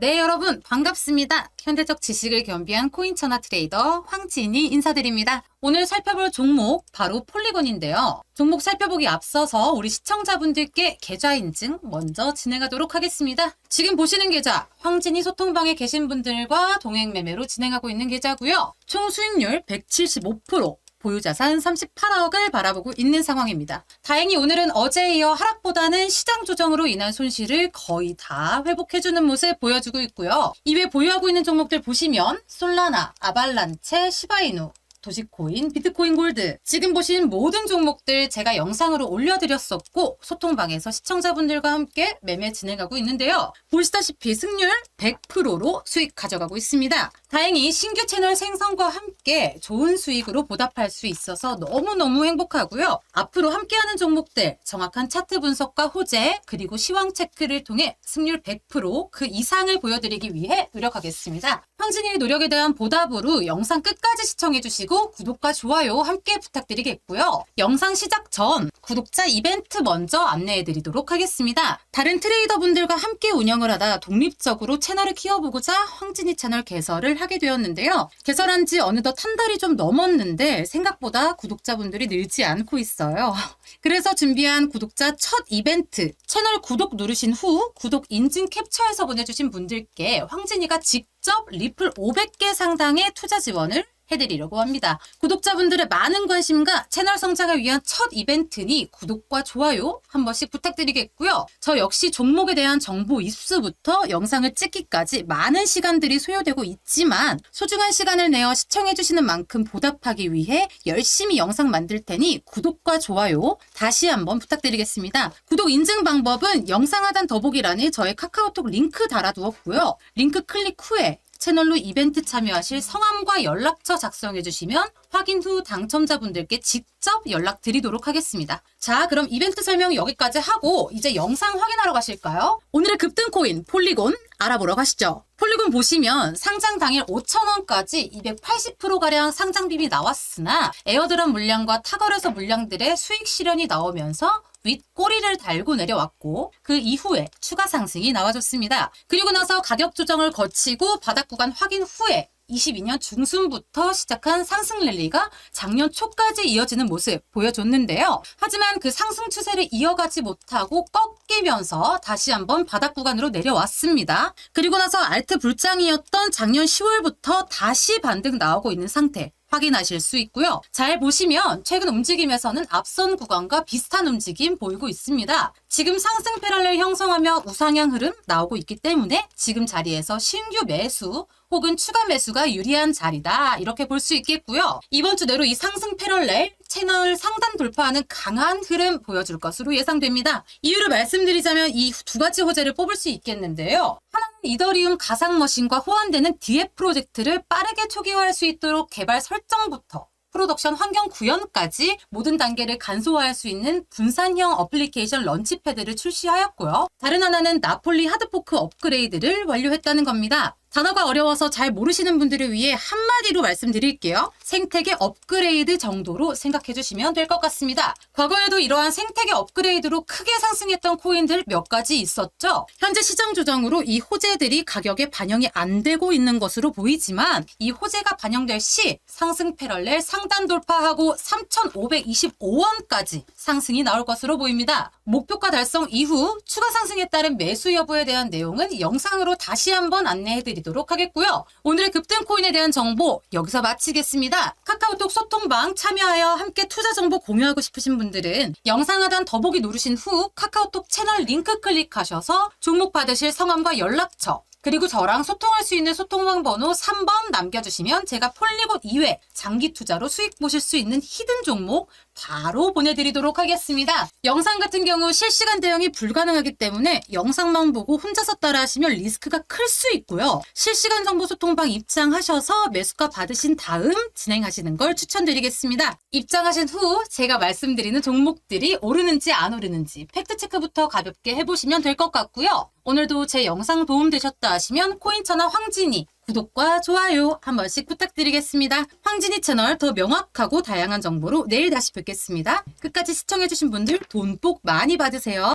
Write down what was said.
네, 여러분, 반갑습니다. 현대적 지식을 겸비한 코인 천하 트레이더 황진이 인사드립니다. 오늘 살펴볼 종목, 바로 폴리곤인데요. 종목 살펴보기 앞서서 우리 시청자분들께 계좌 인증 먼저 진행하도록 하겠습니다. 지금 보시는 계좌, 황진이 소통방에 계신 분들과 동행 매매로 진행하고 있는 계좌고요. 총 수익률 175%. 보유 자산 38억을 바라보고 있는 상황입니다. 다행히 오늘은 어제에 이어 하락보다는 시장 조정으로 인한 손실을 거의 다 회복해주는 모습 보여주고 있고요. 이외 보유하고 있는 종목들 보시면 솔라나, 아발란체, 시바이누, 도시코인, 비트코인 골드 지금 보신 모든 종목들 제가 영상으로 올려드렸었고 소통방에서 시청자분들과 함께 매매 진행하고 있는데요. 보시다시피 승률 100%로 수익 가져가고 있습니다. 다행히 신규 채널 생성과 함께 좋은 수익으로 보답할 수 있어서 너무너무 행복하고요. 앞으로 함께하는 종목들 정확한 차트 분석과 호재 그리고 시황 체크를 통해 승률 100%그 이상을 보여드리기 위해 노력하겠습니다. 황진이의 노력에 대한 보답으로 영상 끝까지 시청해 주시고 구독과 좋아요 함께 부탁드리겠고요. 영상 시작 전 구독자 이벤트 먼저 안내해 드리도록 하겠습니다. 다른 트레이더분들과 함께 운영을 하다 독립적으로 채널을 키워보고자 황진이 채널 개설을 하게 되었는데요. 개설한 지 어느덧 한 달이 좀 넘었는데 생각보다 구독자분들이 늘지 않고 있어요. 그래서 준비한 구독자 첫 이벤트 채널 구독 누르신 후 구독 인증 캡처해서 보내주신 분들께 황진이가 직접 리플 500개 상당의 투자 지원을 해드리려고 합니다. 구독자분들의 많은 관심과 채널 성장을 위한 첫 이벤트니 구독과 좋아요 한 번씩 부탁드리겠고요. 저 역시 종목에 대한 정보 입수부터 영상을 찍기까지 많은 시간들이 소요되고 있지만 소중한 시간을 내어 시청해주시는 만큼 보답하기 위해 열심히 영상 만들 테니 구독과 좋아요 다시 한번 부탁드리겠습니다. 구독 인증 방법은 영상 하단 더보기란에 저의 카카오톡 링크 달아두었고요. 링크 클릭 후에 채널로 이벤트 참여하실 성함과 연락처 작성해 주시면 확인 후 당첨자분들께 직접 연락드리도록 하겠습니다. 자, 그럼 이벤트 설명 여기까지 하고 이제 영상 확인하러 가실까요? 오늘의 급등 코인 폴리곤 알아보러 가시죠. 폴리곤 보시면 상장 당일 5,000원까지 280%가량 상장비비 나왔으나 에어드랍 물량과 타거래서 물량들의 수익 실현이 나오면서 윗꼬리를 달고 내려왔고 그 이후에 추가 상승이 나와줬습니다. 그리고 나서 가격 조정을 거치고 바닥 구간 확인 후에 22년 중순부터 시작한 상승 랠리가 작년 초까지 이어지는 모습 보여줬는데요. 하지만 그 상승 추세를 이어가지 못하고 꺾이면서 다시 한번 바닥 구간으로 내려왔습니다. 그리고 나서 알트 불장이었던 작년 10월부터 다시 반등 나오고 있는 상태. 확인하실 수 있고요. 잘 보시면 최근 움직임에서는 앞선 구간과 비슷한 움직임 보이고 있습니다. 지금 상승 패럴렐 형성하며 우상향 흐름 나오고 있기 때문에 지금 자리에서 신규 매수 혹은 추가 매수가 유리한 자리다 이렇게 볼 수 있겠고요. 이번 주 내로 이 상승 패럴렐 채널 상단 돌파하는 강한 흐름 보여줄 것으로 예상됩니다. 이유를 말씀드리자면 이 두 가지 호재를 뽑을 수 있겠는데요. 하나는 이더리움 가상 머신과 호환되는 DF 프로젝트를 빠르게 초기화할 수 있도록 개발 설정부터 프로덕션 환경 구현까지 모든 단계를 간소화할 수 있는 분산형 어플리케이션 런치패드를 출시하였고요. 다른 하나는 나폴리 하드포크 업그레이드를 완료했다는 겁니다. 단어가 어려워서 잘 모르시는 분들을 위해 한마디로 말씀드릴게요. 생태계 업그레이드 정도로 생각해 주시면 될 것 같습니다. 과거에도 이러한 생태계 업그레이드로 크게 상승했던 코인들 몇 가지 있었죠. 현재 시장 조정으로 이 호재들이 가격에 반영이 안 되고 있는 것으로 보이지만 이 호재가 반영될 시 상승 패럴렐 상단 돌파하고 3,525원까지 상승이 나올 것으로 보입니다. 목표가 달성 이후 추가 상승에 따른 매수 여부에 대한 내용은 영상으로 다시 한번 안내해 드 리도록 하겠고요. 오늘의 급등 코인에 대한 정보 여기서 마치겠습니다. 카카오톡 소통방 참여하여 함께 투자 정보 공유하고 싶으신 분들은 영상 하단 더보기 누르신 후 카카오톡 채널 링크 클릭하셔서 종목 받으실 성함과 연락처 그리고 저랑 소통할 수 있는 소통방 번호 3번 남겨주시면 제가 폴리곤 이외 장기 투자로 수익 보실 수 있는 히든 종목 바로 보내드리도록 하겠습니다. 영상 같은 경우 실시간 대응이 불가능하기 때문에 영상만 보고 혼자서 따라 하시면 리스크가 클 수 있고요. 실시간 정보 소통방 입장하셔서 매수가 받으신 다음 진행하시는 걸 추천드리겠습니다. 입장하신 후 제가 말씀드리는 종목들이 오르는지 안 오르는지 팩트체크부터 가볍게 해보시면 될 것 같고요. 오늘도 제 영상 도움되셨다 하시면 코인천하 황진이 구독과 좋아요 한 번씩 부탁드리겠습니다. 황진이 채널 더 명확하고 다양한 정보로 내일 다시 뵙겠습니다. 끝까지 시청해주신 분들 돈 복 많이 받으세요.